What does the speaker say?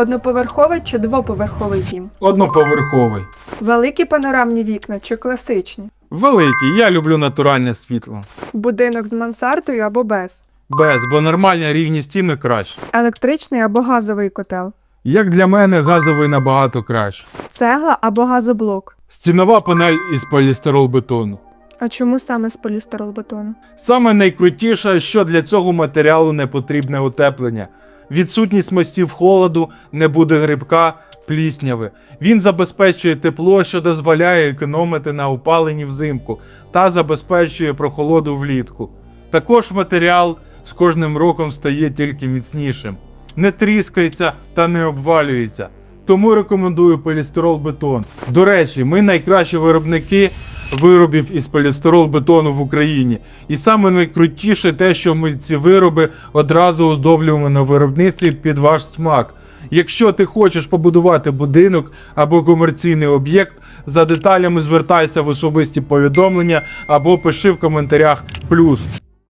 Одноповерховий чи двоповерховий дім? Одноповерховий. Великі панорамні вікна чи класичні? Великий, я люблю натуральне світло. Будинок з мансардою або без? Без, бо нормальні рівні стіни краще. Електричний або газовий котел? Як для мене, газовий набагато краще. Цегла або газоблок? Стінова панель із полістиролбетону. А чому саме з полістиролбетону? Саме найкрутіше, що для цього матеріалу не потрібне утеплення. Відсутність мостів холоду, не буде грибка, плісняви. Він забезпечує тепло, що дозволяє економити на опаленні взимку та забезпечує прохолоду влітку. Також матеріал з кожним роком стає тільки міцнішим, не тріскається та не обвалюється. Тому рекомендую полістирол-бетон. До речі, ми найкращі виробники виробів із полістирол-бетону в Україні. І саме найкрутіше те, що ми ці вироби одразу оздоблюємо на виробництві під ваш смак. Якщо ти хочеш побудувати будинок або комерційний об'єкт, за деталями звертайся в особисті повідомлення або пиши в коментарях плюс.